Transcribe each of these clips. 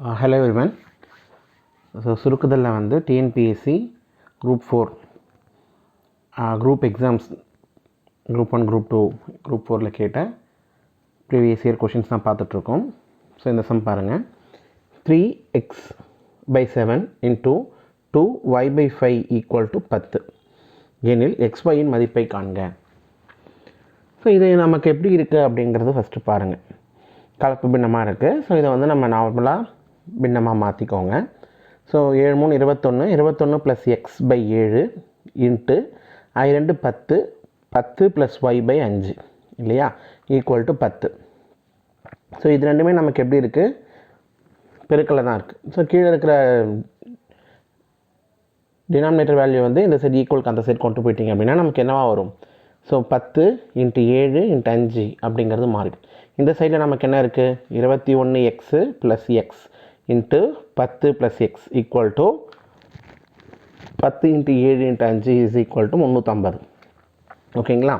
Hello everyone so சுருக்குதலில் வந்து TNPSC group four group exams group one group two group ஃபோரில் கேட்ட previous year questions தான் பார்த்துட்ருக்கோம். ஸோ இந்த சம் பாருங்கள் three x by seven into two y by five equal to பத்து. எனில் எக்ஸ் ஒயின் மதிப்பை காண்க. ஸோ இது நமக்கு எப்படி இருக்குது அப்படிங்கிறது ஃபஸ்ட்டு பாருங்கள் கலப்பு பின்னமாக இருக்குது ஸோ இதை வந்து நம்ம நார்மலாக பின்னமாக மாற்றிக்கோங்க ஸோ ஏழு மூணு இருபத்தொன்று இருபத்தொன்று ப்ளஸ் எக்ஸ் பை ஏழு இன்ட்டு ஐ ரெண்டு பத்து பத்து ப்ளஸ் ஒய் பை அஞ்சு இல்லையா? ஈக்குவல் டு பத்து. ஸோ இது ரெண்டுமே நமக்கு எப்படி இருக்குது பெருக்கில் தான் இருக்குது ஸோ கீழே இருக்கிற டினாமினேட்டர் வேல்யூ வந்து இந்த சைடு ஈக்குவலுக்கு அந்த சைடு கொண்டு போயிட்டீங்க அப்படின்னா நமக்கு என்னவா வரும்? ஸோ பத்து இன்ட்டு ஏழு இன்ட்டு அஞ்சு அப்படிங்கிறது மாறிடும். இந்த சைடில் நமக்கு என்ன இருக்குது இருபத்தி ஒன்று எக்ஸு ப்ளஸ் எக்ஸ் இன்ட்டு பத்து ப்ளஸ் எக்ஸ் ஈக்குவல் டு பத்து இன்ட்டு ஏழு இன்ட்டு அஞ்சு இஸ் ஈக்குவல் டு முந்நூற்றம்பது ஓகேங்களா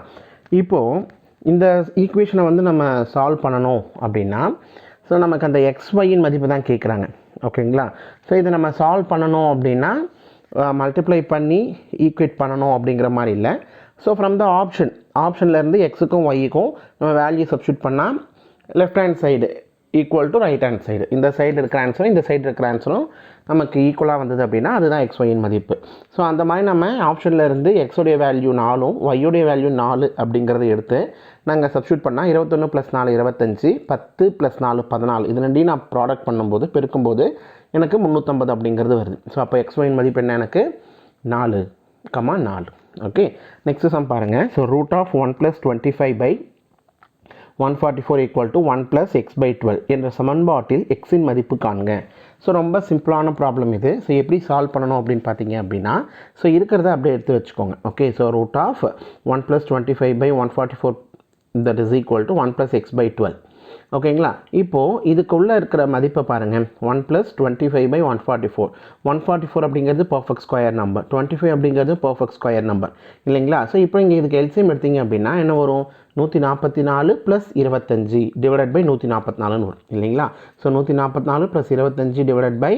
இப்போது இந்த ஈக்குவேஷனை வந்து நம்ம சால்வ் பண்ணணும் அப்படின்னா ஸோ நமக்கு அந்த எக்ஸ் ஒய்யின் மதிப்பு தான் கேட்குறாங்க ஓகேங்களா ஸோ இதை நம்ம சால்வ் பண்ணணும் அப்படின்னா மல்டிப்ளை பண்ணி ஈக்குவேட் பண்ணணும் அப்படிங்கிற மாதிரி இல்லை. ஸோ ஃப்ரம் த ஆப்ஷன் ஆப்ஷன்லேருந்து எக்ஸுக்கும் ஒய்க்கும் நம்ம வேல்யூ சப்ஸ்டியூட் பண்ணால் left hand side equal to right hand side இந்த சைடு இருக்கிற ஆன்சரும் இந்த சைடு இருக்கிற ஆன்சரும் நமக்கு ஈக்குவலாக வந்தது அப்படின்னா அதுதான் எக்ஸ் ஒயின் மதிப்பு. ஸோ அந்த மாதிரி நம்ம ஆப்ஷனில் இருந்து எக்ஸோடைய வேல்யூ நாலும் ஒய்யோடைய வேல்யூ நாலு அப்படிங்கிறத எடுத்து நாங்கள் சப்ஸ்டியூட் பண்ணால் இருபத்தொன்று ப்ளஸ் நாலு இருபத்தஞ்சி பத்து ப்ளஸ் நாலு பதினாலு. இது ரெண்டையும் நான் ப்ராடக்ட் பண்ணும்போது பெருக்கும்போது எனக்கு முந்நூற்றம்பது அப்படிங்கிறது வருது. ஸோ அப்போ எக்ஸ் ஒயின் மதிப்பு என்ன எனக்கு? நாலு கமா நாலு. ஓகே நெக்ஸ்ட் சம் பாருங்கள் so root of one plus twenty five by one forty four equal to one plus x by twelve என்ற சமன்பாட்டில் எக்ஸின் மதிப்பு காண்க ஸோ ரொம்ப சிம்பிளான ப்ராப்ளம் இது. ஸோ எப்படி சால்வ் பண்ணணும் அப்படின்னு பார்த்தீங்க அப்படின்னா ஸோ இருக்கிறத அப்படியே எடுத்து வச்சுக்கோங்க. Okay so root of one plus twenty five by one forty four that is equal to one plus x by twelve ஓகேங்களா? இப்போது இதுக்குள்ளே இருக்கிற மதிப்பை பாருங்கள் one plus twenty five by one forty four one forty four அப்படிங்கிறது perfect square number twenty five அப்படிங்கிறது perfect square number இல்லைங்களா? So இப்போ இங்கே இதுக்கு எல்சியம் எடுத்தீங்க அப்படின்னா என்ன வரும்? நூற்றி நாற்பத்தி நாலு ப்ளஸ் இருபத்தஞ்சி டிவைடட் பை நூற்றி நாற்பத்தி நாலுன்னு வரும். இல்லைங்களா? ஸோ நூற்றி நாற்பத்தி நாலு ப்ளஸ் இருபத்தஞ்சி divided by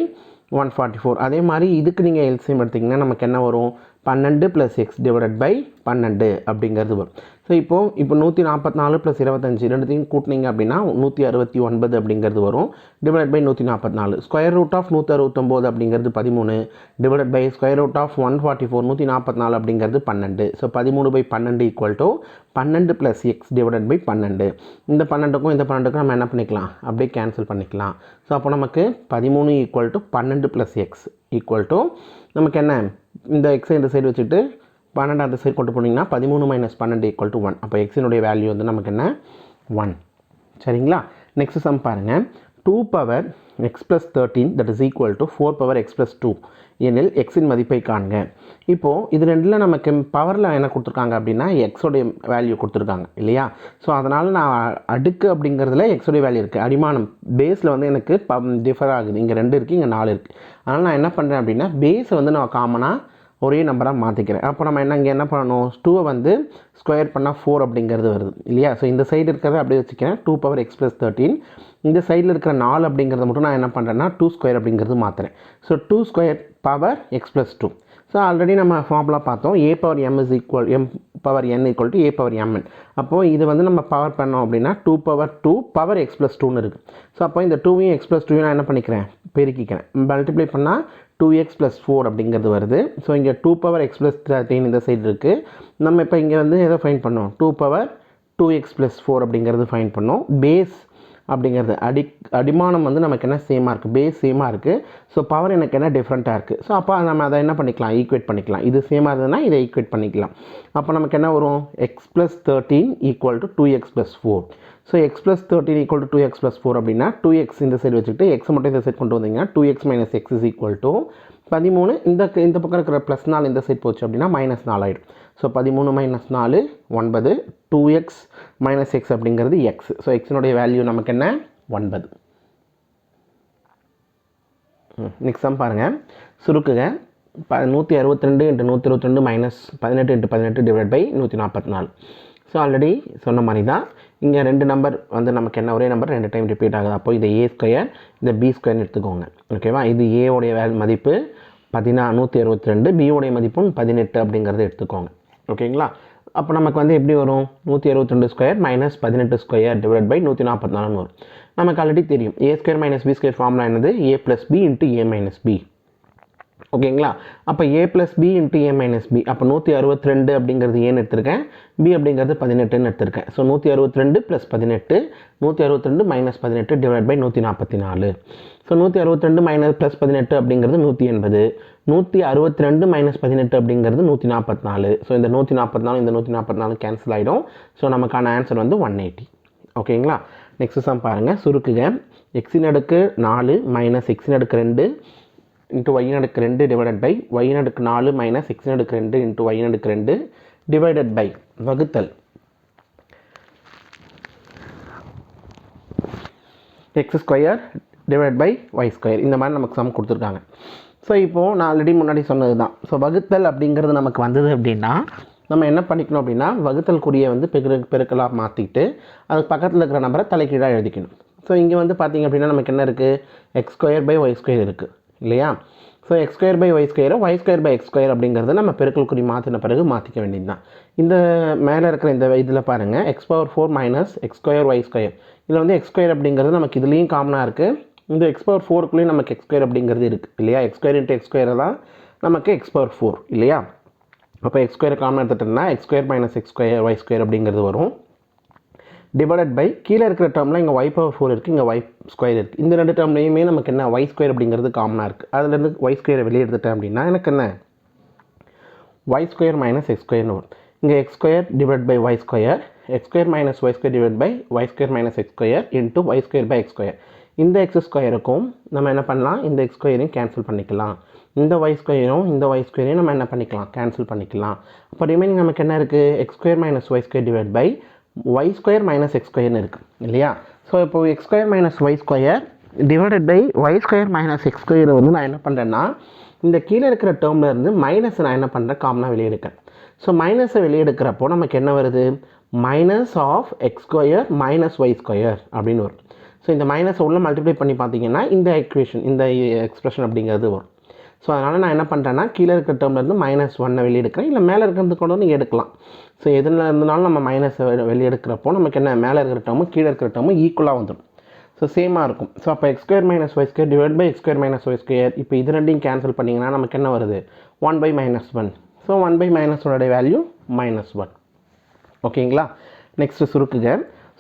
one forty four அதே மாதிரி இதுக்கு நீங்கள் எல்சியம் எடுத்திங்கன்னா நமக்கு என்ன வரும்? பன்னெண்டு ப்ளஸ் எக்ஸ் டிவைடட் பை பன்னெண்டு அப்படிங்கிறது வரும். ஸோ இப்போது இப்போ நூற்றி நாற்பத்தி நாலு ப்ளஸ் இருபத்தஞ்சி ரெண்டுத்தையும் கூட்டினீங்க அப்படின்னா நூற்றி அறுபத்தி ஒன்பது அப்படிங்கிறது வரும். டிவைட் பை நூற்றி நாற்பத்தி நாலு ஸ்கொயர் ரூட் ஆஃப் நூற்றி அறுபத்தொம்போது அப்படிங்கிறது பதிமூணு. Divide by square root of one forty four நூற்றி நாற்பத்தி நாலு அப்படிங்கிறது பன்னெண்டு. ஸோ பதிமூணு பை பன்னெண்டு ஈக்குவல் டு பன்னெண்டு ப்ளஸ் எக்ஸ் டிவைட் பை பன்னெண்டு. இந்த பன்னெண்டுக்கும் இந்த பன்னெண்டுக்கும் நம்ம என்ன பண்ணிக்கலாம்? அப்படியே கேன்சல் பண்ணிக்கலாம். ஸோ அப்போ நமக்கு பதிமூணு ஈக்குவல் டு பன்னெண்டு ப்ளஸ் எக்ஸ் ஈக்குவல் டு நமக்கு என்ன? இந்த எக்ஸை இந்த சைடு வச்சுட்டு பன்னெண்டு அந்த சைடு கொண்டு போனீங்கன்னா பதிமூணு மைனஸ் பன்னெண்டு ஈக்குவல் டு ஒன் அப்போ எக்ஸினுடைய வேல்யூ வந்து நமக்கு என்ன? ஒன் சரிங்களா? நெக்ஸ்ட் சம் பாருங்கள் two power x plus thirteen that is equal to four power x plus two எனில் எக்ஸின் மதிப்பை காண்க. இப்போது இது ரெண்டில் நமக்கு பவரில் என்ன கொடுத்துருக்காங்க அப்படின்னா எக்ஸோடைய வேல்யூ கொடுத்துருக்காங்க இல்லையா? ஸோ அதனால் நான் அடுக்கு அப்படிங்கிறதுல எக்ஸோடைய வேல்யூ இருக்குது அடிமானம் பேஸில் வந்து எனக்கு ப டிஃபர் ஆகுது. இங்கே ரெண்டு இருக்குது இங்கே நாலு இருக்குது அதனால் நான் என்ன பண்ணுறேன் அப்படின்னா பேஸை வந்து நான் காமனாக ஒரே நம்பராக மாற்றிக்கிறேன் அப்போ நம்ம என்ன இங்கே என்ன பண்ணணும்? டூவை வந்து ஸ்கொயர் பண்ணால் ஃபோர் அப்படிங்கிறது வருது இல்லையா? ஸோ இந்த சைடு இருக்கிறத அப்படியே வச்சுக்கிறேன். Two power x plus thirteen இந்த சைடில் இருக்கிற நாலு அப்படிங்கிறத மட்டும் நான் என்ன பண்ணுறேன்னா டூ ஸ்கொயர் அப்படிங்கிறது மாற்றுறேன் so two square power x plus two so already நம்ம ஃபார்முலா பார்த்தோம் a power m is equal m power n equal to a power m n அப்போது இது வந்து நம்ம பவர் பண்ணோம் அப்படின்னா two power two power x plus டூன்னு இருக்குது ஸோ அப்போ இந்த டூவையும் எக்ஸ் ப்ளஸ் டூவையும் நான் என்ன பண்ணிக்கிறேன்? பெருக்கிக்கிறேன். மல்டிப்ளை பண்ணால் டூ எக்ஸ் ப்ளஸ் ஃபோர் அப்படிங்கிறது வருது. ஸோ இங்கே two power x plus thirteen இந்த சைடு இருக்குது நம்ம இப்போ இங்கே வந்து எதை ஃபைன் பண்ணோம்? Two power two x plus four அப்படிங்கிறது ஃபைன் பண்ணோம். பேஸ் அப்படிங்கிறது அடி அடிமானம் வந்து நமக்கு என்ன சேமாக இருக்குது பேஸ் சேமாக இருக்குது ஸோ பவர் எனக்கு என்ன டிஃப்ரெண்ட்டாக இருக்குது ஸோ அப்போ நம்ம அதை என்ன பண்ணிக்கலாம்? ஈக்குவேட் பண்ணிக்கலாம். இது சேமாக இருந்ததுன்னா இதை ஈக்குவேட் பண்ணிக்கலாம். அப்போ நமக்கு என்ன வரும்? X plus thirteen equal to two x plus four so x plus thirteen equal to two x plus four அப்படின்னா டூ எக்ஸ் இந்த சைடு வச்சுட்டு எக்ஸ் மட்டும் இந்த சைடு கொண்டு வந்தீங்கன்னா two x minus x is equal to பதிமூணு. இந்த இந்த பக்கம் இருக்கிற ப்ளஸ் நாலு இந்த சைட் போச்சு அப்படின்னா மைனஸ் நாலு ஆகிடும் ஸோ பதிமூணு மைனஸ் நாலு ஒன்பது. டூ எக்ஸ் மைனஸ் எக்ஸ் அப்படிங்கிறது எக்ஸ் ஸோ எக்ஸினுடைய வேல்யூ நமக்கு என்ன? ஒன்பது. நெக்ஸ்ட் சம் பாருங்கள் சுருக்குங்க. ப நூற்றி அறுபத்தி ரெண்டு இன்ட்டு நூற்றி இருபத்தி ரெண்டு மைனஸ் பதினெட்டு இன்ட்டு பதினெட்டு டிவைட் பை நூற்றி நாற்பத்தி நாலு. ஸோ ஆல்ரெடி சொன்ன மாதிரி தான் இங்கே ரெண்டு நம்பர் வந்து நமக்கு என்ன? ஒரே நம்பர் ரெண்டு டைம் ரிப்பீட் ஆகுது. அப்போ இது ஏ ஸ்கொயர் இந்த பி ஸ்கொயர்னு எடுத்துக்கோங்க. ஓகேவா இது ஏவுடைய வேல் மதிப்பு பதினா நூற்றி அறுபத்தி ரெண்டு பியோடைய மதிப்பும் பதினெட்டு அப்படிங்கிறத எடுத்துக்கோங்க. ஓகேங்களா அப்போ நமக்கு வந்து எப்படி வரும்? நூற்றி அறுபத்தி ரெண்டு ஸ்கொயர் மைனஸ் பதினெட்டு ஸ்கொயர் டிவைட் பை நூற்றி நாற்பத்தி நாலுன்னு வரும். நமக்கு ஆல்ரெடி தெரியும். A square minus b square ஃபார்ம்லாம் என்னது? A plus b into a minus b ஓகேங்களா? அப்போ a plus b into a minus b அப்போ நூற்றி அறுபத்தி ரெண்டு அப்படிங்கிறது ஏன்னு எடுத்திருக்கேன். பி அப்படிங்கிறது பதினெட்டுன்னு எடுத்திருக்கேன். ஸோ நூற்றி அறுபத்தி ரெண்டு ப்ளஸ் பதினெட்டு நூற்றி அறுபத்தி ரெண்டு மைனஸ் பதினெட்டு டிவைட் பை நூற்றி நாற்பத்தி நாலு. ஸோ நூற்றி அறுபத்தி ரெண்டு மைனஸ் ப்ளஸ் பதினெட்டு அப்படிங்கிறது நூற்றி எண்பது. நூற்றி அறுபத்தி ரெண்டு மைனஸ் பதினெட்டு அப்படிங்கிறது நூற்றி நாற்பத்தி நாலு. ஸோ இந்த நூற்றி நாற்பத்தி நாலு இந்த நூற்றி நாற்பத்தி நாலு கேன்சல் ஆகிடும் ஸோ நமக்கான ஆன்சர் வந்து ஒன் எயிட்டி ஓகேங்களா? நெக்ஸ்ட் சம் பாருங்கள் சுருக்குங்க எக்ஸின் அடுக்கு நாலு மைனஸ் எக்ஸின் அடுக்கு ரெண்டு. இன்ட்டு ஒயின் அடுக்கு ரெண்டு டிவைடட் பை ஒயின் அடுக்கு நாலு மைனஸ் எக்ஸின் அடுக்கு ரெண்டு இன்ட்டு ஒயின் அடுக்கு ரெண்டு டிவைடட் பை வகுத்தல். X square divide by y square இந்த மாதிரி நமக்கு சம் கொடுத்துருக்காங்க. ஸோ இப்போது நான் ஆல்ரெடி முன்னாடி சொன்னது தான் ஸோ வகுத்தல் அப்படிங்கிறது நமக்கு வந்தது அப்படின்னா நம்ம என்ன பண்ணிக்கணும் அப்படின்னா வகுத்தல் குறியை வந்து பெரு பெருக்கலாக மாற்றிட்டு அதுக்கு பக்கத்தில் இருக்கிற நம்பரை தலைக்கீழாக எழுதிக்கணும். ஸோ இங்கே வந்து பார்த்திங்க அப்படின்னா நமக்கு என்ன இருக்குது x square by y square இருக்குது இல்லையா? So x square by y ஸ்கொயரை y square by x square அப்படிங்கிறத நம்ம பெருக்கல் குறி மாற்றின பிறகு மாற்றிக்க வேண்டியது தான் இந்த மேலே இருக்கிற இந்த இதில் பாருங்கள் x power four minus x square y square இதில் வந்து எக்ஸ் ஸ்கொயர் அப்படிங்கிறது நமக்கு இதுலேயும் காமனாக இருக்குது இந்த எக்ஸ் பவர் ஃபோருக்குள்ளேயும் நமக்கு எக்ஸ் ஸ்கொயர் அப்படிங்கிறது இருக்குது இல்லையா? X square into x square தான் நமக்கு எக்ஸ் பவர் ஃபோர் இல்லையா? அப்போ எக்ஸ் ஸ்கொயர் காமன் எடுத்துட்டோம்னா x square minus x square y square அப்படிங்கிறது வரும். டிவைடட் பை கீழே இருக்கிற டேர்மில் இங்கே ஒய் பவர் ஃபோர் இருக்குது இங்கே ஒய் ஸ்கொயர் இருக்குது இந்த ரெண்டு டேர்ம்லேயுமே நமக்கு என்ன? ஒய் ஸ்கொயர் அப்படிங்கிறது காமனாக இருக்குது அதுலேருந்து ஒய் ஸ்கொயரை வெளியே எடுத்துட்டேன் அப்படின்னா எனக்கு என்ன? ஒய் ஸ்கொயர் மைனஸ் எக்ஸ் ஸ்கொயர்னு வரும். இங்கே x square divide by y square x square minus y square divide by y square minus x square into y square by x square இந்த எக்ஸ் ஸ்கொயருக்கும் நம்ம என்ன பண்ணலாம்? இந்த எக்ஸ் ஸ்கொயரையும் கேன்சல் பண்ணிக்கலாம். இந்த ஒய் ஸ்கொயரும் இந்த ஒய் ஸ்கொயரையும் நம்ம என்ன பண்ணிக்கலாம்? கேன்சல் பண்ணிக்கலாம். அப்போ ரிமைனிங் நமக்கு என்ன இருக்குது x square minus y square divide by y square minus x ஸ்கொயர்னு இருக்குது இல்லையா? ஸோ இப்போ x square minus y square divided by y square minus x ஸ்கொயரை வந்து நான் என்ன பண்ணுறேன்னா இந்த கீழே இருக்கிற டேர்மில் இருந்து மைனஸ் நான் என்ன பண்ணுறேன் காமனாக வெளியெடுக்கிறேன். ஸோ மைனஸை வெளியே எடுக்கிறப்போ நமக்கு என்ன வருது? Minus of x square minus y square அப்படின்னு வரும். ஸோ இந்த மைனஸை உள்ள மல்டிப்ளை பண்ணி பார்த்தீங்கன்னா இந்த எக்வேஷன் இந்த எக்ஸ்பிரஷன் அப்படிங்கிறது வரும். ஸோ அதனால் நான் என்ன பண்ணுறேன்னா கீழே இருக்கிற டேர்ம்லேருந்து மைனஸ் ஒன்னை வெளியே எடுக்கிறேன் இல்லை மேலே இருக்கிறது கூட நீங்கள் எடுக்கலாம். ஸோ எதில் இருந்தாலும் நம்ம மைனஸ் வெளியெடுக்கிறப்போ நமக்கு என்ன? மேலே இருக்கிற டேர்மும் கீழே இருக்கிற டேர்மும் ஈக்குவலாக வந்துடும். ஸோ சேமாக இருக்கும். ஸோ அப்போ x square minus y square divide by x square minus y square இப்போ இது ரெண்டையும் கேன்சல் பண்ணிங்கன்னா நமக்கு என்ன வருது? One by minus one so one by minus ஒனுடைய value minus one ஓகேங்களா next சுருக்குங்க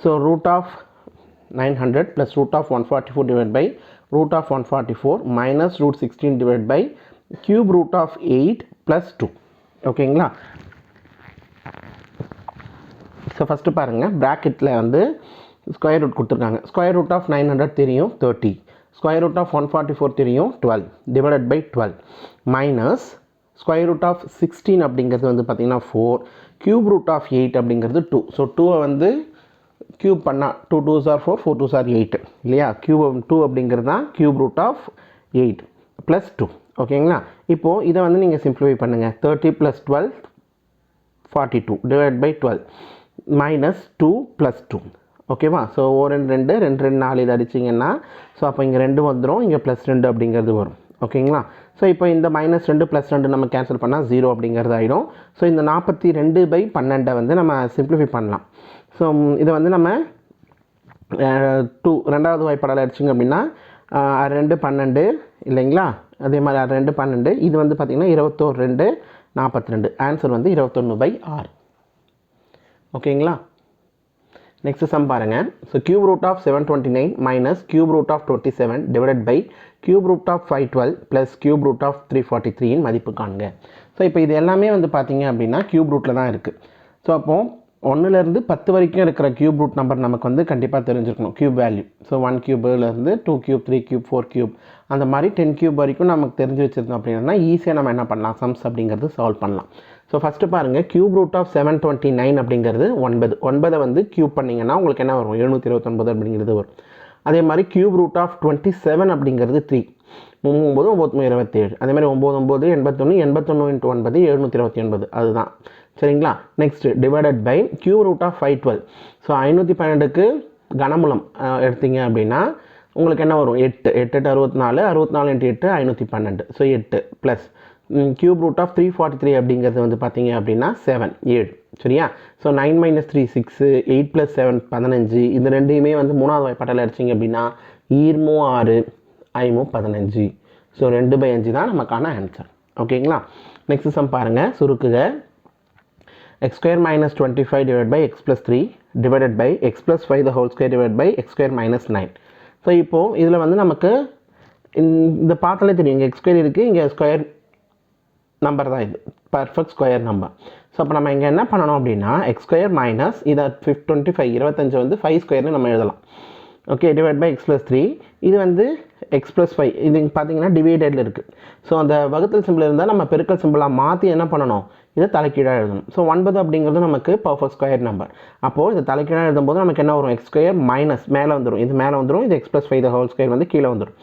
so root of nine hundred plus root of one forty four divide by root of one forty four minus root sixteen divide by cube root of eight plus two ஓகேங்களா so first பாருங்கள் ப்ராக்கெட்டில் வந்து square root கொடுத்துருக்காங்க. Square root of nine hundred தெரியும் thirty square root of one forty four தெரியும் twelve divided by twelve minus square root of sixteen அப்படிங்கிறது வந்து பார்த்திங்கன்னா four cube root of eight அப்படிங்கிறது டூ ஸோ டூவை வந்து க்யூப் பண்ணால் two two are four four two are eight இல்லையா? Cube two அப்படிங்கிறது தான் cube root of eight plus two ஓகேங்களா இப்போது இதை வந்து நீங்கள் சிம்ப்ளிஃபை பண்ணுங்கள் thirty plus twelve forty two divide by twelve minus two plus two ஓகேவா ஸோ ஓ ரெண்டு ரெண்டு ரெண்டு ரெண்டு நாலு இது அடிச்சிங்கன்னா ஸோ அப்போ இங்கே ரெண்டு வந்துடும் இங்கே ப்ளஸ் ரெண்டு அப்படிங்கிறது வரும். ஓகேங்களா ஸோ இப்போ இந்த மைனஸ் ரெண்டு ப்ளஸ் ரெண்டு நம்ம கேன்சல் பண்ணால் ஜீரோ அப்படிங்கிறது ஆகிடும் ஸோ இந்த நாற்பத்தி ரெண்டு பை பன்னெண்டை வந்து நம்ம சிம்ப்ளிஃபை பண்ணலாம். ஸோ இதை வந்து நம்ம டூ ரெண்டாவது வாய்ப்பாடால் அடிச்சிங்க அப்படின்னா அது ரெண்டு பன்னெண்டு இல்லைங்களா? அதே மாதிரி அது ரெண்டு பன்னெண்டு. இது வந்து பார்த்திங்கன்னா இருபத்தோரு ரெண்டு நாற்பத்தி ரெண்டு ஆன்சர் வந்து இருபத்தொன்று பை ஆறு. ஓகேங்களா? நெக்ஸ்ட் சம் பாருங்கள் so cube root of seven twenty nine minus cube root of twenty seven divided by cube root of five twelve plus cube root of three forty த்ரீயின் மதிப்பு காண்க ஸோ இப்போ இது எல்லாமே வந்து பார்த்தீங்க அப்படின்னா கியூப் ரூட்டில் தான் இருக்குது ஸோ அப்போது ஒன்றுலேருந்து பத்து வரைக்கும் இருக்கிற கியூப் ரூட் நம்பர் நமக்கு வந்து கண்டிப்பாக தெரிஞ்சிருக்கணும். Cube value so one கியூப்லேருந்து two cube three cube four cube அந்த மாதிரி டென் கியூப் வரைக்கும் நமக்கு தெரிஞ்சு வச்சிருந்தோம் அப்படின்னா ஈஸியாக நம்ம என்ன பண்ணலாம்? சம்ஸ் அப்படிங்கிறது சால்வ் பண்ணலாம். ஸோ ஃபஸ்ட்டு பாருங்கள் cube root of seven twenty nine அப்படிங்கிறது ஒன்பது. ஒன்பதை வந்து கியூப் பண்ணிங்கன்னா உங்களுக்கு என்ன வரும்? எழுநூற்றி இருபத்தொன்பது அப்படிங்கிறது வரும். அதே மாதிரி cube root of twenty seven அப்படிங்கிறது த்ரீ ஒம்பது ஒம்பது இருபத்தேழு. அதே மாதிரி ஒம்பது ஒம்பது எண்பத்தொன்று எண்பத்தொன்று இன்ட்டு ஒன்பது எழுநூற்றி இருபத்தி ஒன்பது அதுதான். சரிங்களா? Next divided by cube root of five twelve so ஐநூற்றி பன்னெண்டுக்கு கனமூலம் எடுத்தீங்க அப்படின்னா உங்களுக்கு என்ன வரும்? எட்டு. எட்டு எட்டு அறுபத்தி நாலு அறுபத்தி நாலு இன்ட்டு எட்டு ஐநூற்றி பன்னெண்டு. ஸோ எட்டு plus cube root of three forty three அப்படிங்கிறது வந்து பார்த்தீங்க அப்படின்னா செவன் ஏழு. சரியா? So nine minus three six eight plus seven பதினஞ்சு. இந்த ரெண்டையுமே வந்து மூணாவது வாய்ப்பாட்டில் அடிச்சிங்க அப்படின்னா ஈர்மோ ஆறு ஐமோ பதினஞ்சு. ஸோ ரெண்டு பை அஞ்சு தான் நமக்கான ஆன்சர் ஓகேங்களா நெக்ஸ்ட் சம் பாருங்கள் சுருக்குக. X square minus 25 divided by x plus 3 divided by x plus 5 the whole square divided by x square minus 9 so இப்போது இதில் வந்து நமக்கு இந்த- பார்த்தாலே தெரியும். இங்கே எக்ஸ் ஸ்கொயர் இருக்குது இங்கே ஸ்கொயர் நம்பர் தான் இது. பர்ஃபெக்ட் ஸ்கொயர் நம்பர் ஸோ அப்போ நம்ம இங்கே என்ன பண்ணணும் அப்படின்னா எக்ஸ் ஸ்கொயர் மைனஸ் இதை ஃபிஃப் டுவெண்ட்டி ஃபைவ் இருபத்தஞ்சு வந்து ஃபைவ் ஸ்கொயர்னு நம்ம எழுதலாம். Okay divide by x plus three இது வந்து எக்ஸ் ப்ளஸ் ஃபைவ் இது பார்த்தீங்கன்னா டிவைடடில் இருக்குது ஸோ அந்த வகுத்தல் சிம்பிள் இருந்தால் நம்ம பெருக்கல் சிம்பிளாக மாற்றி என்ன பண்ணணும்? இதை தலைக்கீழாக எழுதணும். ஸோ ஒன்பது அப்படிங்கிறது நமக்கு பர்ஃபெக்ட் ஸ்கொயர் நம்பர் அப்போது இது தலைக்கீழாக எழுதும்போது நமக்கு என்ன வரும்? எக்ஸ் ஸ்கொயர் மைனஸ் மேலே வந்துடும் இது மேலே வந்துடும் இது x plus five whole square வந்து கீழே வந்துடும்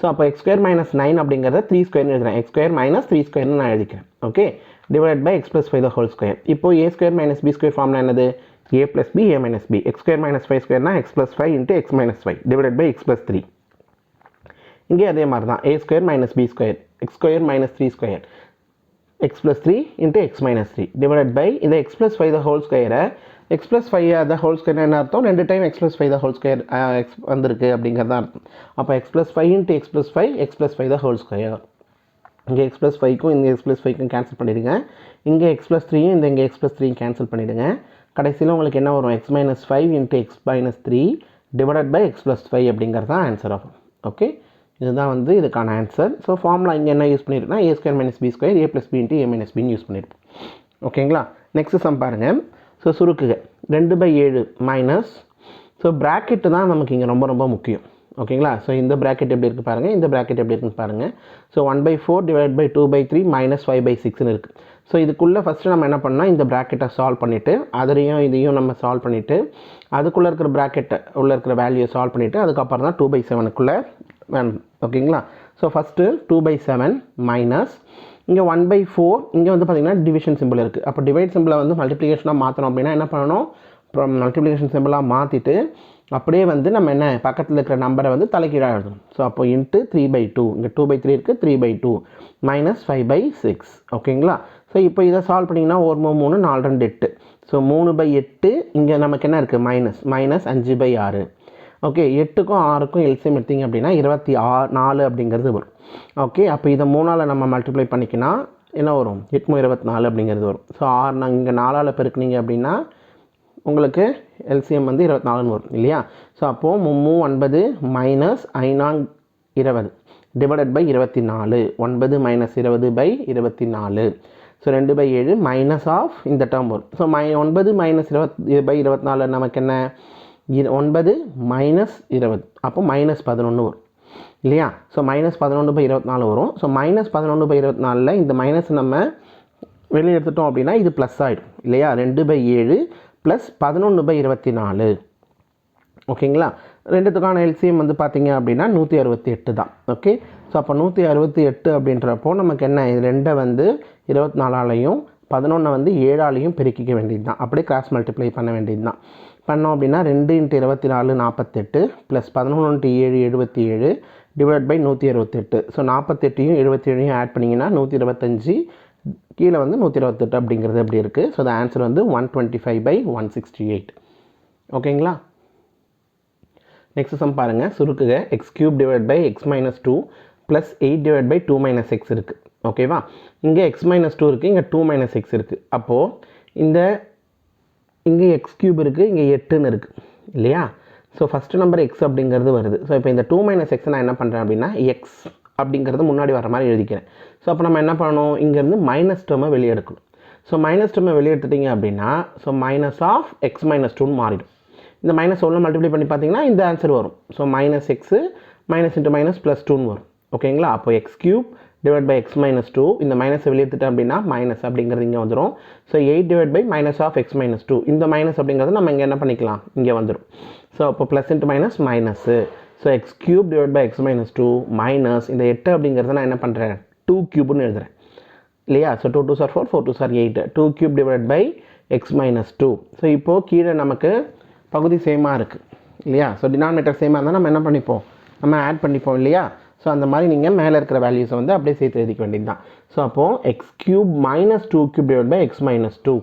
ஸோ அப்போ எக்ஸ் ஸ்கொயர் மைனஸ் நைன் அப்படிங்கிறத த்ரீ ஸ்கொயர்னு எழுதுறேன். எக்ஸ் ஸ்கொயர் மைனஸ் த்ரீ ஸ்கொயர்னு நான் எழுதிக்கிறேன். Okay divide by x plus five the whole square இப்போ a square minus b square formula என்னது? A plus b a minus b x square minus five ஸ்கொயர்னா x plus five into x minus five divide by x plus three இங்கே அதே மாதிரி தான் A square minus B square X square minus three square X plus three into X minus three divided by இந்த X plus five the whole ஸ்கொயரை X plus five the whole square என்ன அர்த்தம் ரெண்டு time X plus five the whole square X வந்திருக்கு அப்படிங்கிறது தான் அர்த்தம் அப்போ X plus five into X plus five X plus five the whole square இங்கே எக்ஸ் ப்ளஸ் ஃபைவ்க்கும் இந்த எக்ஸ் ப்ளஸ் ஃபைவ்க்கும் கேன்சல் பண்ணிடுங்க இங்கே எக்ஸ் ப்ளஸ் த்ரீயும் இந்த இங்கே எக்ஸ் ப்ளஸ் த்ரீயும் கேன்சல் பண்ணிவிடுங்க கடைசியில் உங்களுக்கு என்ன வரும் X minus five into X minus three divided by X plus five அப்படிங்கிறது தான் ஆன்சர் ஆகும் ஓகே இதுதான் வந்து இதுக்கான ஆன்சர் ஸோ ஃபார்முலா இங்கே என்ன use பண்ணியிருக்குன்னா A square minus B square A plus B into A minus pin use பண்ணியிருப்போம் ஓகேங்களா நெக்ஸ்ட் சம் பாருங்கள் ஸோ சுருக்குக. ரெண்டு பை ஏழு மைனஸ் ஸோ ப்ராக்கெட்டு தான் நமக்கு இங்கே ரொம்ப ரொம்ப முக்கியம். ஓகேங்களா ஸோ இந்த ப்ராக்கெட் எப்படி இருக்குது பாருங்கள் இந்த ப்ராக்கெட் எப்படி இருக்குன்னு பாருங்கள் so one by four divide by two by three minus five by சிக்ஸ்னு இருக்குது ஸோ இதுக்குள்ளே ஃபஸ்ட்டு நம்ம என்ன பண்ணால் இந்த ப்ராக்கெட்டை சால்வ் பண்ணிவிட்டு அதையும் இதையும் நம்ம சால்வ் பண்ணிவிட்டு அதுக்குள்ளே இருக்கிற ப்ராக்கெட்டை உள்ளே இருக்கிற வேல்யூயை சால்வ் பண்ணிவிட்டு அதுக்கப்புறம் தான் டூ பை செவனுக்குள்ளே வேணும் ஓகேங்களா so first two by seven minus இங்கே ஒன் பை ஃபோர் இங்கே வந்து பார்த்தீங்கன்னா டிவிஷன் சிம்பிள் இருக்குது அப்போ டிவைட் சிம்பிளை வந்து மல்டிப்ளிகேஷனாக மாற்றணும் அப்படின்னா என்ன பண்ணணும்? அப்புறம் மல்டிப்ளிகேஷன் சிம்பிளாக மாற்றிட்டு அப்படியே வந்து நம்ம என்ன பக்கத்தில் இருக்கிற நம்பரை வந்து தலைக்கீழாக எழுதணும். ஸோ அப்போ இன்ட்டு த்ரீ பை டூ இங்கே டூ பை த்ரீ இருக்குது three by two minus five by six ஓகேங்களா ஸோ இப்போ இதை சால்வ் பண்ணிங்கன்னா ஒரு மூணு மூணு நாலு ரெண்டு எட்டு. ஸோ மூணு பை எட்டு இங்கே நமக்கு என்ன இருக்குது மைனஸ் மைனஸ் அஞ்சு பை ஆறு. ஓகே எட்டுக்கும் ஆறுக்கும் எல்சியம் எடுத்தீங்க அப்படின்னா இருபத்தி ஆறு நாலு அப்படிங்கிறது வரும். ஓகே அப்போ இதை மூணால் நம்ம மல்டிப்ளை பண்ணிக்கினா என்ன வரும்? எட்மூ இருபத்தி நாலு அப்படிங்கிறது வரும். ஸோ ஆறு நாங்கள் இங்கே நாலால் பெருக்குனீங்க அப்படின்னா உங்களுக்கு எல்சிஎம் வந்து இருபத்தி நாலுன்னு வரும் இல்லையா? ஸோ அப்போது மும்மூ ஒன்பது மைனஸ் ஐநாங் இருபது டிவைடட் பை இருபத்தி நாலு. ஒன்பது மைனஸ் இருபது பை இருபத்தி நாலு. ஸோ ரெண்டு பை ஏழு மைனஸ் ஆஃப் இந்த டேர்ம் வரும். ஸோ மை ஒன்பது மைனஸ் இருபத் பை இருபத்தி நாலு நமக்கு என்ன? இரு ஒன்பது மைனஸ் இருபது. அப்போ மைனஸ் பதினொன்று வரும். இல்லையா? ஸோ மைனஸ் பதினொன்று பை இருபத்தி நாலு வரும். ஸோ மைனஸ் பதினொன்று பை இருபத்தி நாலில் இந்த மைனஸ் நம்ம வெளியே எடுத்துட்டோம் அப்படின்னா இது ப்ளஸ் ஆகிடும் இல்லையா? ரெண்டு பை ஏழு ப்ளஸ் பதினொன்று பை இருபத்தி நாலு. ஓகேங்களா? ரெண்டுத்துக்கான எல்சிஎம் வந்து பார்த்தீங்க அப்படின்னா நூற்றி அறுபத்தி எட்டு தான். ஓகே? ஸோ அப்போ நூற்றி அறுபத்தி எட்டு அப்படின்றப்போ நமக்கு என்ன? இது ரெண்டை வந்து இருபத்தி நாலாலையும் பதினொன்றை வந்து ஏழாலையும் பெருக்கிக்க வேண்டியது தான் அப்படியே கிராஸ் மல்டிப்ளை பண்ண வேண்டியது தான் பண்ணோம் அப்படின்னா ரெண்டு இன்ட்டு இருபத்தி நாலு நாற்பத்தெட்டு ப்ளஸ் பதினொன்று இன்ட்டு ஏழு எழுபத்தி ஏழு டிவைட் பை நூற்றி அறுபத்தெட்டு ஸோ நாற்பத்தெட்டையும் எழுபத்தி ஏழையும் ஆட் பண்ணிங்கன்னா நூற்றி இருபத்தஞ்சி கீழே வந்து நூற்றி இருபத்தெட்டு அப்படிங்கிறது அப்படி இருக்குது ஸோ த ஆன்சர் வந்து one twenty five by one sixty eight ஓகேங்களா நெக்ஸ்ட் சம் பாருங்கள் சுருக்குக X cube divide by X minus two plus eight divide by two minus X இருக்குது ஓகேவா இங்கே எக்ஸ் மைனஸ் டூ இருக்குது இங்கே டூ மைனஸ் எக்ஸ் இருக்குது அப்போது இந்த இங்கே எக்ஸ் கியூப் இருக்குது இங்கே எட்டுன்னு இருக்குது இல்லையா? ஸோ ஃபஸ்ட்டு நம்பர் எக்ஸ் அப்படிங்கிறது வருது. ஸோ இப்போ இந்த டூ மைனஸ் எக்ஸ் நான் என்ன பண்ணுறேன் அப்படின்னா எக்ஸ் அப்படிங்கிறது முன்னாடி வர மாதிரி எழுதிக்கிறேன். ஸோ அப்போ நம்ம என்ன பண்ணணும்? இங்கேருந்து மைனஸ் டேர்மை வெளியே எடுக்கணும் ஸோ மைனஸ் டேர்மை வெளியே எடுத்துட்டிங்க அப்படின்னா so minus of X minus டூன்னு மாறிடும். இந்த மைனஸ் ஒன்று மல்டிப்ளை பண்ணி பார்த்தீங்கன்னா இந்த ஆன்சர் வரும். So minus X minus into minus plus டூன்னு வரும். ஓகேங்களா அப்போ X cube divide by X minus two இந்த மைனஸை வெளியேற்றிட்டேன் அப்படின்னா மைனஸ் அப்படிங்கிறது இங்கே வந்துடும் so eight divide by minus of X minus two இந்த மைனஸ் அப்படிங்கிறது நம்ம இங்கே என்ன பண்ணிக்கலாம்? இங்கே வந்துடும் ஸோ அப்போ plus into minus minus so X cube divide by X minus two minus இந்த எட்டு அப்படிங்கிறத நான் என்ன பண்ணுறேன் டூ க்யூப்னு எழுதுறேன். இல்லையா? So two two sir four four two sir eight two cube divide by X minus two so இப்போது கீழே நமக்கு பகுதி சேமாக இருக்குது இல்லையா? ஸோ டினாமினேட்டர் சேமாக இருந்தால் நம்ம என்ன பண்ணிப்போம்? நம்ம ஆட் பண்ணிப்போம் இல்லையா? ஸோ அந்த மாதிரி நீங்கள் மேலே இருக்கிற வேல்யூஸை வந்து அப்படியே சேர்த்து எழுதிக்க வேண்டியது தான் ஸோ அப்போது X cube minus two cube divide by X minus two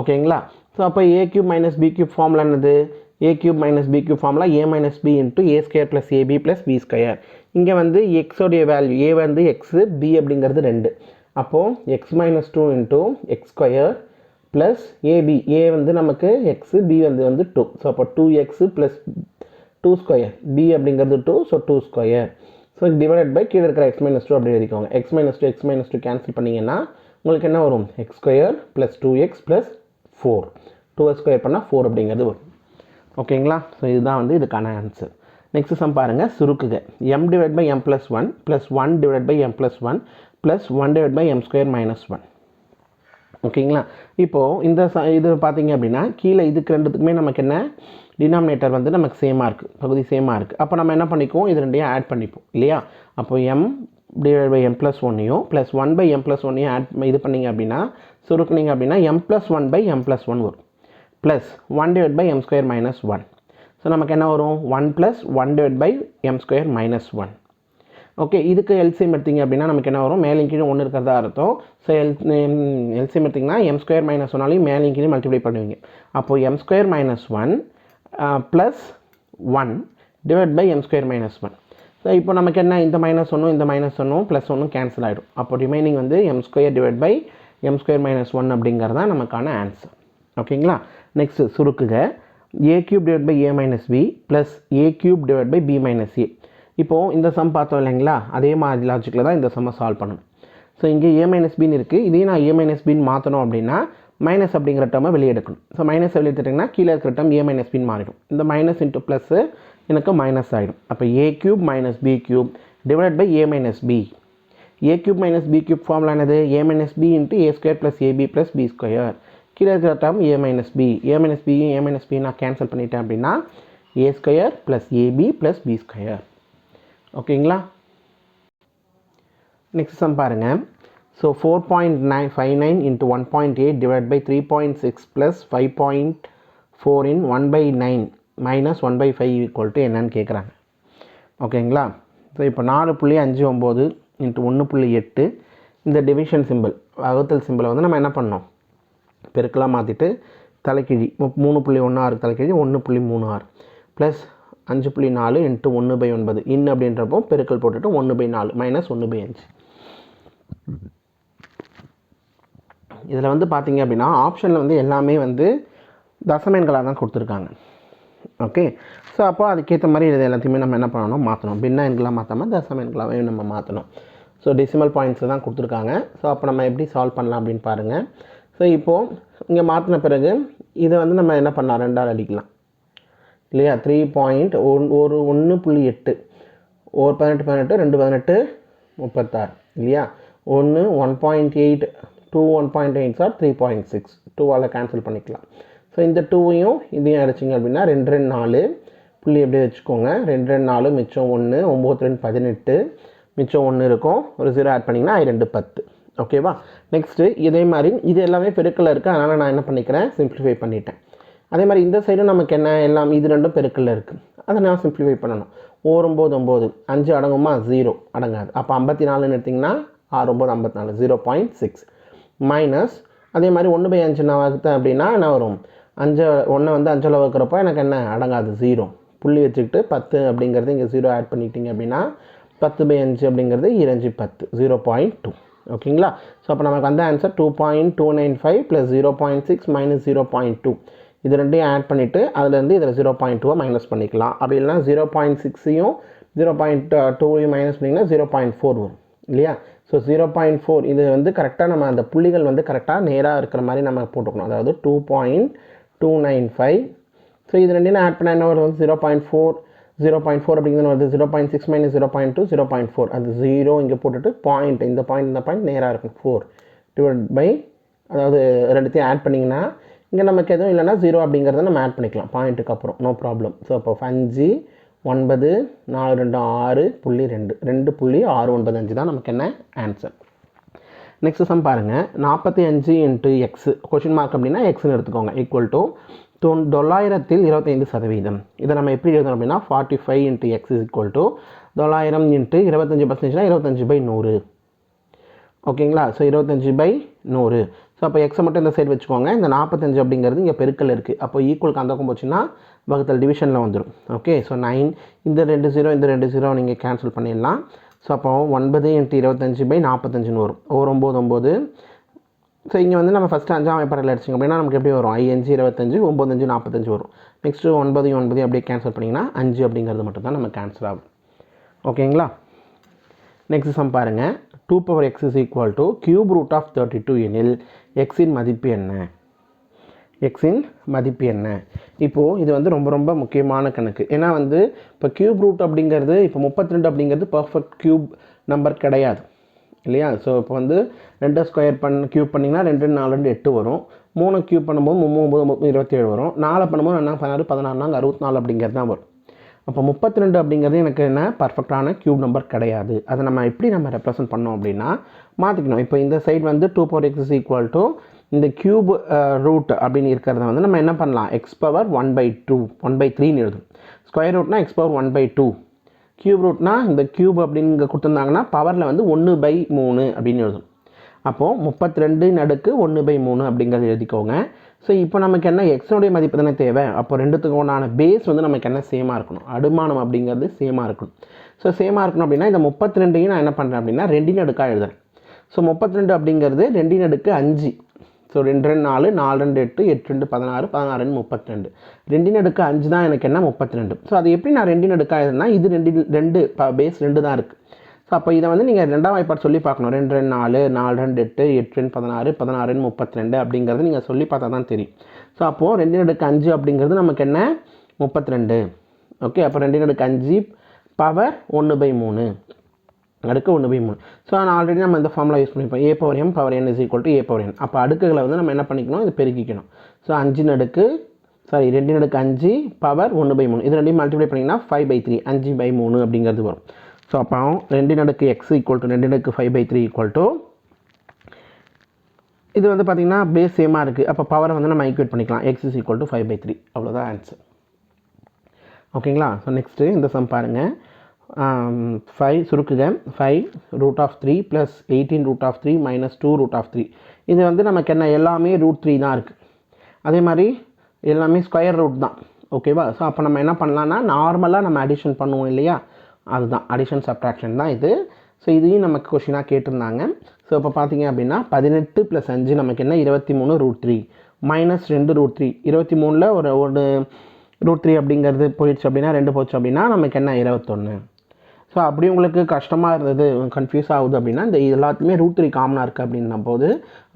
ஓகேங்களா? ஸோ அப்போ A cube minus B cube formula என்னது? A cube minus B cube formula A minus B into A square plus AB plus B square இங்கே வந்து எக்ஸோடைய value ஏ வந்து x B அப்படிங்கிறது ரெண்டு. அப்போது X minus two into X square plus AB A வந்து நமக்கு x B வந்து வந்து டூ ஸோ அப்போ two X plus two square B அப்படிங்கிறது two so two square so divided by கீழே இருக்கிற எக்ஸ் மைனஸ் டூ அப்படி எழுதிக்கோங்க X minus two X minus two cancel பண்ணிங்கன்னா உங்களுக்கு என்ன வரும்? X square plus two X plus four two X square பண்ணால் ஃபோர் அப்படிங்கிறது வரும். ஓகேங்களா? ஸோ இதுதான் வந்து இதுக்கான ஆன்சர் நெக்ஸ்ட் சம் பாருங்கள் சுருக்குக. M divide by M plus one plus one divide by M plus one plus one divide by M square minus one ஓகேங்களா? இப்போது இந்த ச இது பார்த்தீங்க அப்படின்னா கீழே இதுக்கு ரெண்டுத்துக்குமே நமக்கு என்ன? டினாமினேட்டர் வந்து நமக்கு சேமாக இருக்குது பகுதி சேமாக இருக்குது அப்போ நம்ம என்ன பண்ணிக்குவோம்? இது ரெண்டையும் ஆட் பண்ணிப்போம். இல்லையா? அப்போ M divide by M plus ஒன்னையும் plus one by M plus ஒன்னையும் ஆட் இது பண்ணிங்க அப்படின்னா சுருக்குனிங்க அப்படின்னா M plus one by M plus one வரும். Plus one divide by M square minus one so நமக்கு என்ன வரும்? One plus one divide by M square minus one okay இதுக்கு எல்சிஎம் எடுத்திங்க அப்படின்னா நமக்கு என்ன வரும்? மேலே கீழே ஒன்று இருக்கிறதா அர்த்தம். ஸோ எல் எல்சிஎம் எடுத்திங்கன்னா எம் ஸ்கொயர் மைனஸ் ஒன்னாலையும் மேலே கீழே மல்டிப்ளை பண்ணுவீங்க. அப்போது M square minus one plus one divide by M square minus one so இப்போ நமக்கு என்ன? இந்த மைனஸ் ஒன்றும் இந்த மைனஸ் ஒன்றும் ப்ளஸ் ஒன்றும் கேன்சல் ஆகிடும் அப்போ ரிமைனிங் வந்து M square divide by M square minus one அப்படிங்கிறது தான் நமக்கான ஆன்சர் ஓகேங்களா next சுருக்குக. A cube divide by A minus B plus A cube divide by B minus A இப்போது இந்த சம் பார்த்தோம் இல்லைங்களா? அதே மாதிரி லாஜிக்கில் தான் இந்த சம்மை சால்வ் பண்ணணும். ஸோ இங்கே ஏ மைனஸ் பின்னு இருக்குது இதையும் நான் ஏ மைனஸ் பின்னு மாற்றணும் அப்படின்னா மைனஸ் அப்படிங்கிற டேர்மை வெளியே எடுக்கணும் ஸோ மைனஸ் வெளியெடுத்துட்டிங்கன்னா கீழே இருக்கிற டேர்ம் ஏ மைனஸ் பின் மாறிடும். இந்த மைனஸ் இன்ட்டு ப்ளஸ்ஸு எனக்கு மைனஸ் ஆகிடும் அப்போ A cube minus B cube divide by A minus B A cube minus B cube formula என்னது? A minus B into A square plus AB plus B square கீழே இருக்கிற term A minus B A minus பியும் ஏ minus B நான் cancel பண்ணிட்டேன் அப்படின்னா A square plus AB plus B square ஓகேங்களா next sum பாருங்கள் so four point nine five nine into one point eight divide by three point six plus five point four in one by nine minus one by five equal to என்னன்னு கேட்குறாங்க ஓகேங்களா so இப்போ நாலு புள்ளி அஞ்சு ஒம்பது into ஒன்று புள்ளி எட்டு இந்த டிவிஷன் சிம்பிள் வகுத்தல் சிம்பிளை வந்து நம்ம என்ன பண்ணோம்? பெருக்கெல்லாம் மாற்றிட்டு தலைக்கிழி மு- மூணு புள்ளி ஒன்று ஆறு தலைக்கிழி ஒன்று புள்ளி மூணு ஆறு ப்ளஸ் அஞ்சு புள்ளி நாலு இன்ட்டு ஒன்று பை ஒன்பது. இன் அப்படின்றப்போ பெருக்கல் போட்டுட்டு ஒன்று பை நாலு மைனஸ் ஒன்று பை அஞ்சு. இதில் வந்து பார்த்தீங்க அப்படின்னா ஆப்ஷனில் வந்து எல்லாமே வந்து தசமெண்களாக தான் கொடுத்துருக்காங்க. ஓகே ஸோ அப்போ அதுக்கேற்ற மாதிரி இது எல்லாத்தையுமே நம்ம என்ன பண்ணணும்? மாற்றணும். பின்ன எண்களாக மாற்றாமல் தசம எண்களாகவே நம்ம மாற்றணும். ஸோ டெசிமல் பாயிண்ட்ஸில் தான் கொடுத்துருக்காங்க. ஸோ அப்போ நம்ம எப்படி சால்வ் பண்ணலாம் அப்படின்னு பாருங்கள் ஸோ இப்போது இங்கே மாற்றின பிறகு இதை வந்து நம்ம என்ன பண்ணலாம்? ரெண்டால் அடிக்கலாம். இல்லையா? த்ரீ பாயிண்ட் ஒன் ஒரு ஒன்று புள்ளி எட்டு. ஒரு பதினெட்டு பதினெட்டு ரெண்டு பதினெட்டு முப்பத்தாறு. இல்லையா? ஒன்று one point eight two one point eight sir three point six டூவால் கேன்சல் பண்ணிக்கலாம். ஸோ இந்த டூவையும் இதையும் அடிச்சிங்க அப்படின்னா ரெண்டு ரெண்டு நாலு. புள்ளி எப்படி வச்சுக்கோங்க. ரெண்டு ரெண்டு நாலு மிச்சம் ஒன்று ஒம்பது ரெண்டு பதினெட்டு. மிச்சம் ஒன்று இருக்கும். ஒரு ஜீரோ ஆட் பண்ணிங்கன்னா ரெண்டு பத்து. ஓகேவா நெக்ஸ்ட்டு இதே மாதிரி இது எல்லாமே பெருக்கில் இருக்குது அதனால் நான் என்ன பண்ணிக்கிறேன்? சிம்பிளிஃபை பண்ணிட்டேன். அதே மாதிரி இந்த சைடும் நமக்கு என்ன? எல்லாம் இது ரெண்டும் பெருக்கல்ல இருக்குது அதை நான் சிம்பிளிஃபை பண்ணணும். ஓர் ஒம்பது ஒம்பது அஞ்சு அடங்குமா? ஜீரோ அடங்காது. அப்போ ஐம்பத்தி நாலுன்னு எடுத்திங்கன்னா ஆறு ஒம்பது ஐம்பத்தி நாலு. ஜீரோ பாயிண்ட் சிக்ஸ் மைனஸ் அதே மாதிரி ஒன்று பை அஞ்சு நான் வகுத்தேன் அப்படின்னா என்ன வரும்? அஞ்சு ஒன்றை வந்து அஞ்சில் வகுக்கிறப்போ எனக்கு என்ன? அடங்காது ஜீரோ புள்ளி வச்சுக்கிட்டு பத்து அப்படிங்கிறது இங்கே ஜீரோ ஆட் பண்ணிட்டீங்க அப்படின்னா பத்து பை அஞ்சு அப்படிங்கிறது இரஞ்சு பத்து ஜீரோ பாயிண்ட் டூ ஓகேங்களா? ஸோ அப்போ நமக்கு வந்து answer two point two nine five plus zero point six minus zero point two இது ரெண்டையும் ஆட் பண்ணிவிட்டு அதுலேருந்து இதில் ஜீரோ பாயிண்ட் டூவை மைனஸ் பண்ணிக்கலாம். அப்படி இல்லைனா ஜீரோ பாயிண்ட் சிக்ஸையும் ஜீரோ பாயிண்ட் டூவையும் மைனஸ் பண்ணிங்கன்னா ஜீரோ பாயிண்ட் ஃபோர் வரும். இல்லையா? ஸோ ஜீரோ பாயிண்ட் ஃபோர் இது வந்து கரெக்டாக நம்ம அந்த புள்ளிகள் வந்து கரெக்டாக நேராக இருக்கிற மாதிரி நம்ம போட்டுக்கணும். அதாவது two point two nine five so இது ரெண்டையும் ஆட் பண்ண என்ன வரும் zero point four zero point four அப்படிங்கிறது வருது. Zero point six minus zero point two zero point four அது ஜீரோ இங்கே போட்டுட்டு பாயிண்ட் இந்த பாயிண்ட் இந்த பாயிண்ட் நேராக இருக்கும். ஃபோர் டிவைட் பை அதாவது ரெண்டுத்தையும் ஆட் பண்ணிங்கன்னா இங்கே நமக்கு எதுவும் இல்லைன்னா ஜீரோ அப்படிங்கிறத நம்ம ஆட் பண்ணிக்கலாம். பாயிண்ட்டுக்கு அப்புறம். நோ ப்ராப்ளம் ஸோ அப்போ அஞ்சு ஒன்பது நாலு ரெண்டு ஆறு புள்ளி ரெண்டு. ரெண்டு புள்ளி ஆறு ஒன்பது அஞ்சு தான் நமக்கு என்ன ஆன்சர் நெக்ஸ்ட் சம் பாருங்கள் நாற்பத்தி அஞ்சு இன்ட்டு எக்ஸு கொஷின் மார்க் அப்படின்னா எக்ஸ்னு எடுத்துக்கோங்க. ஈக்குவல் டு தொ தொள்ளாயிரத்தில் இருபத்தைந்து சதவீதம். இதை நம்ம எப்படி எழுதணும் அப்படின்னா forty five into X is equal to தொள்ளாயிரம் இன்ட்டு இருபத்தஞ்சி பர்சன்டேஜ்னா இருபத்தஞ்சு பை நூறு. ஓகேங்களா ஸோ இருபத்தஞ்சி பை நூறு. ஸோ அப்போ எக்ஸை மட்டும் இந்த சைடு வச்சுக்கோங்க. இந்த நாற்பத்தஞ்சு அப்படிங்கிறது இங்கே பெருக்கல் இருக்குது அப்போ ஈக்குவலுக்கு அந்த பக்கம் போச்சுன்னா வகுத்தல் டிவிஷனில் வந்துடும் ஓகே ஸோ நைன் இந்த ரெண்டு ஜீரோ இந்த ரெண்டு ஜீரோ நீங்கள் கேன்சல் பண்ணிடலாம். ஸோ அப்போ ஒன்பது இன்ட்டு இருபத்தஞ்சி பை நாற்பத்தஞ்சுன்னு வரும். ஒரு ஒம்பது ஒம்பது ஸோ இங்கே வந்து நம்ம ஃபஸ்ட்டு அஞ்சாம் வாய்ப்பாடில் அடிச்சிங்க அப்படின்னா நமக்கு எப்படி வரும்? ஐஞ்சு இருபத்தஞ்சு ஒம்பதஞ்சு நாற்பத்தஞ்சு வரும். நெக்ஸ்ட்டு ஒன்பது ஒன்பது அப்படியே கேன்சல் பண்ணிங்கன்னா அஞ்சு அப்படிங்கிறது மட்டும் தான் நமக்கு கேன்சல் ஆகும். ஓகேங்களா? நெக்ஸ்ட் சம் பாருங்கள் two power X is equal to cube root of thirty two எனில் எக்ஸின் மதிப்பு என்ன? எக்ஸின் மதிப்பு என்ன? இப்போது இது வந்து ரொம்ப ரொம்ப முக்கியமான கணக்கு. ஏன்னா வந்து இப்போ கியூப் ரூட் அப்படிங்கிறது இப்போ முப்பத்தி ரெண்டு அப்படிங்கிறது பர்ஃபெக்ட் கியூப் நம்பர் கிடையாது. இல்லையா? ஸோ இப்போ வந்து ரெண்டு ஸ்கொயர் பண் க்யூப் பண்ணிங்கன்னா ரெண்டு நாலு ரெண்டு எட்டு வரும். மூணு க்யூப் பண்ணும்போது மூணு ஒம்பது இருபத்தேழு வரும். நாலு பண்ணும்போது என்ன பதினாறு பதினாறு நாங்கள் அறுபத்தி நாலு அப்படிங்கிறது தான் வரும். அப்போ முப்பத்தி ரெண்டு அப்படிங்கிறது எனக்கு என்ன? பர்ஃபெக்டான க்யூப் நம்பர் கிடையாது. அதை நம்ம எப்படி நம்ம ரெப்ரசன்ட் பண்ணோம் அப்படின்னா மாற்றிக்கணும் இப்போ இந்த சைடு வந்து two power X equal to இந்த க்யூப் ரூட் அப்படின்னு இருக்கிறத வந்து நம்ம என்ன பண்ணலாம்? X power one by two one by த்ரீன்னு எழுதும். Square ரூட்னா X power one by two cube ரூட்னா இந்த க்யூப் அப்படிங்க கொடுத்துருந்தாங்கன்னா பவரில் வந்து ஒன்று பை மூணு அப்படின்னு எழுதும். அப்போது முப்பத்தி ரெண்டு நடுக்கு ஒன்று பை மூணு அப்படிங்கிறத எழுதிக்கோங்க. ஸோ இப்போ நமக்கு என்ன? எக்ஸனுடைய மதிப்பு தானே தேவை. அப்போ ரெண்டுத்துக்கு உண்டான பேஸ் வந்து நமக்கு என்ன? சேமாக இருக்கணும். அடுமானம் அப்படிங்கிறது சேமாக இருக்கணும். ஸோ சேமாக இருக்கணும் அப்படின்னா இந்த முப்பத்தி ரெண்டையும் நான் என்ன பண்ணுறேன் அப்படின்னா ரெண்டின் அடுக்காக எழுதுறேன். ஸோ முப்பத்தி ரெண்டு அப்படிங்கிறது ரெண்டின் அடுக்கு அஞ்சு. ஸோ ரெண்டு ரெண்டு நாலு நாலு ரெண்டு எட்டு எட்டு ரெண்டு பதினாறு பதினாறு ரெண்டு முப்பத்தி ரெண்டு ரெண்டின் அடுக்கு அஞ்சு தான் எனக்கு என்ன? முப்பத்தி ரெண்டு ஸோ அது எப்படி நான் ரெண்டின் அடுக்காக எழுதுனா இது ரெண்டு ரெண்டு பேஸ் ரெண்டு தான் இருக்குது ஸோ அப்போ இதை வந்து நீங்கள் ரெண்டாம் வாய்ப்பாடு சொல்லி பார்க்கணும். ரெண்டு ரெண்டு நாலு நாலு ரெண்டு எட்டு எட்டு ரெண்டு பதினாறு பதினாறு ரெண்டு முப்பத்தி ரெண்டு அப்படிங்கிறது நீங்கள் சொல்லி பார்த்தா தான் தெரியும். ஸோ அப்போது ரெண்டு நடுக்கு அஞ்சு அப்படிங்கிறது நமக்கு என்ன? முப்பத்தி ரெண்டு ஓகே அப்போ ரெண்டு நடுக்கு அஞ்சு பவர் ஒன்று பை மூணு. அடுக்கு ஒன்று பை மூணு. ஸோ நான் ஆல்ரெடி நம்ம இந்த ஃபார்முலா யூஸ் பண்ணிப்போம் A power M power N is equal to A power N அப்போ அடுக்குகளை வந்து நம்ம என்ன பண்ணிக்கணும்? இது பெருக்கிக்கணும். ஸோ அஞ்சு நடுக்கு சாரி ரெண்டு நடுக்கு அஞ்சு பவர் ஒன்று பை மூணு. இது ரெண்டையும் மல்டிப்ளை பண்ணிங்கன்னா ஃபைவ் பை த்ரீ அஞ்சு பை மூணு அப்படிங்கிறது வரும். ஸோ அப்போ ரெண்டு நடுக்கு எக்ஸ் ஈக்குவல் டு ரெண்டு நடுக்கு five by three equal to இது வந்து பார்த்திங்கன்னா பேஸ் சேமாக இருக்குது அப்போ பவரை வந்து நம்ம ஈக்குவேட் பண்ணிக்கலாம். X is equal to five by three அவ்வளோதான் ஆன்சர் ஓகேங்களா ஸோ நெக்ஸ்ட்டு இந்த சம் பாருங்கள் five சுருக்குக. Five root of three plus eighteen root of three minus two root of three இது வந்து நமக்கு என்ன? எல்லாமே ரூட் த்ரீ தான் இருக்குது அதே மாதிரி எல்லாமே ஸ்கொயர் ரூட் தான். ஓகேவா ஸோ அப்போ நம்ம என்ன பண்ணலான்னா நார்மலாக நம்ம அடிஷன் பண்ணுவோம் இல்லையா? அதுதான். அடிஷன் சப்ட்ராக்ஷன் தான் இது. ஸோ இதையும் நமக்கு கொஷினாக கேட்டிருந்தாங்க. ஸோ இப்போ பார்த்தீங்க அப்படின்னா பதினெட்டு ப்ளஸ் அஞ்சு நமக்கு என்ன? இருபத்தி மூணு ரூட் த்ரீ மைனஸ் ரெண்டு ரூட் த்ரீ இருபத்தி மூணில் ஒரு ஒரு ரூட் த்ரீ அப்படிங்கிறது போயிடுச்சு அப்படின்னா ரெண்டு போச்சு அப்படின்னா நமக்கு என்ன? இருபத்தொன்று ஸோ அப்படி உங்களுக்கு கஷ்டமாக இருந்தது கன்ஃபியூஸ் ஆகுது அப்படின்னா இந்த எல்லாத்துலேயுமே ரூட் த்ரீ காமனாக இருக்குது அப்படின்ன போது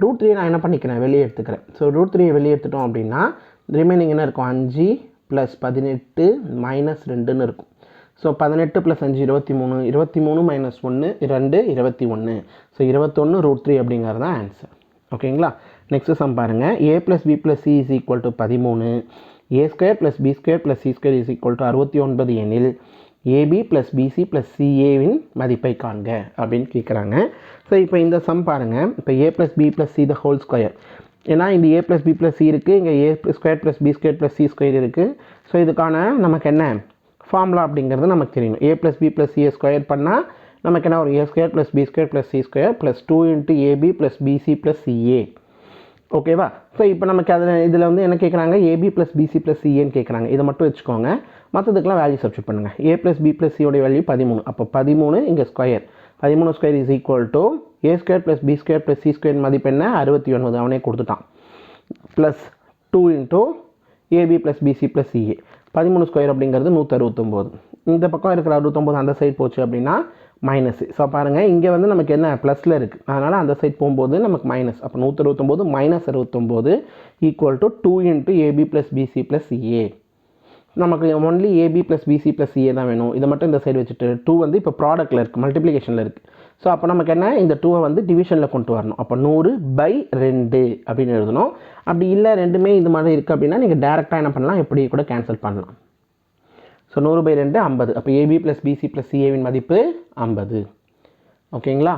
ரூட் த்ரீ நான் என்ன பண்ணிக்கிறேன்? வெளியே எடுத்துக்கிறேன். ஸோ ரூட் த்ரீயை வெளியே எடுத்துட்டோம் அப்படின்னா ரிமைனிங் என்ன இருக்கும்? அஞ்சு ப்ளஸ் பதினெட்டு மைனஸ் ரெண்டுன்னு இருக்கும். ஸோ பதினெட்டு ப்ளஸ் அஞ்சு இருபத்தி மூணு இருபத்தி மூணு மைனஸ் ஒன்று ரெண்டு இருபத்தி ஒன்று ஸோ இருபத்தொன்று ரூட் த்ரீ அப்படிங்கிறது தான் ஆன்சர் ஓகேங்களா நெக்ஸ்ட் சம் பாருங்கள் A plus B plus C is equal to பதிமூணு. A square plus B square plus C square is equal to அறுபத்தி ஒன்பது எனில் ஏபி ப்ளஸ் பிசி ப்ளஸ் சிஏவின் மதிப்பை காண்க அப்படின்னு கேட்குறாங்க ஸோ இப்போ இந்த சம் பாருங்கள் இப்போ A plus B plus C the whole square ஏன்னா இந்த A plus B plus C இருக்குது இங்கே A square plus B square plus C square இருக்குது ஸோ இதுக்கான நமக்கு என்ன? ஃபார்முலா அப்படிங்கிறது நமக்கு தெரியும் A plus B plus CA square பண்ணால் நமக்கு என்ன ஒரு A square plus B square plus C square plus two into AB plus BC plus CA ஓகேவா ஸோ இப்போ நமக்கு அதில் இதில் வந்து என்ன கேட்குறாங்க ஏபி ப்ளஸ் பிசி ப்ளஸ் சிஏன்னு கேட்குறாங்க இதை மட்டும் வச்சுக்கோங்க. மற்றதுக்கெலாம் வேல்யூ சப்ஸ்டியூட் பண்ணுங்கள் ஏ ப்ளஸ் பி ப்ளஸ் சியோடைய வேல்யூ பதிமூணு. அப்போ பதிமூணு இங்கே ஸ்கொயர் பதிமூணு square is equal to A square plus B square plus C square மதிப்பு என்ன? அறுபத்தி ஒன்பது. அவனே கொடுத்துட்டான். Plus two into AB plus BC plus CA பதிமூணு ஸ்கொயர் அப்படிங்கிறது நூற்றறுபத்தொம்போது இந்த பக்கம் இருக்கிற அறுபத்தொம்போது அந்த சைடு போச்சு அப்படின்னா மைனஸ் ஸோ பாருங்கள் இங்கே வந்து நமக்கு என்ன ப்ளஸில் இருக்குது அதனால் அந்த சைட் போகும்போது நமக்கு மைனஸ் அப்போ நூற்றறுபத்தொம்போது மைனஸ் அறுபத்தொம்போது equal to two into AB plus BC plus CA நமக்கு only AB plus BC plus CA தான் வேணும். இதை மட்டும் இந்த சைடு வச்சுட்டு டூ வந்து இப்போ ப்ராடக்ட்டில் இருக்குது மல்டிப்ளிகேஷனில் இருக்குது ஸோ அப்போ நமக்கு என்ன? இந்த டூவை வந்து டிவிஷனில் கொண்டு வரணும். அப்போ நூறு பை ரெண்டு அப்படின்னு எழுதணும். அப்படி இல்லை ரெண்டுமே இது மாதிரி இருக்குது அப்படின்னா நீங்கள் டேரெக்டாக என்ன பண்ணலாம் எப்படி கூட கேன்சல் பண்ணலாம். ஸோ நூறு பை ரெண்டு ஐம்பது. அப்போ ஏபி ப்ளஸ் பிசி ப்ளஸ் சிஏவின் மதிப்பு ஐம்பது. ஓகேங்களா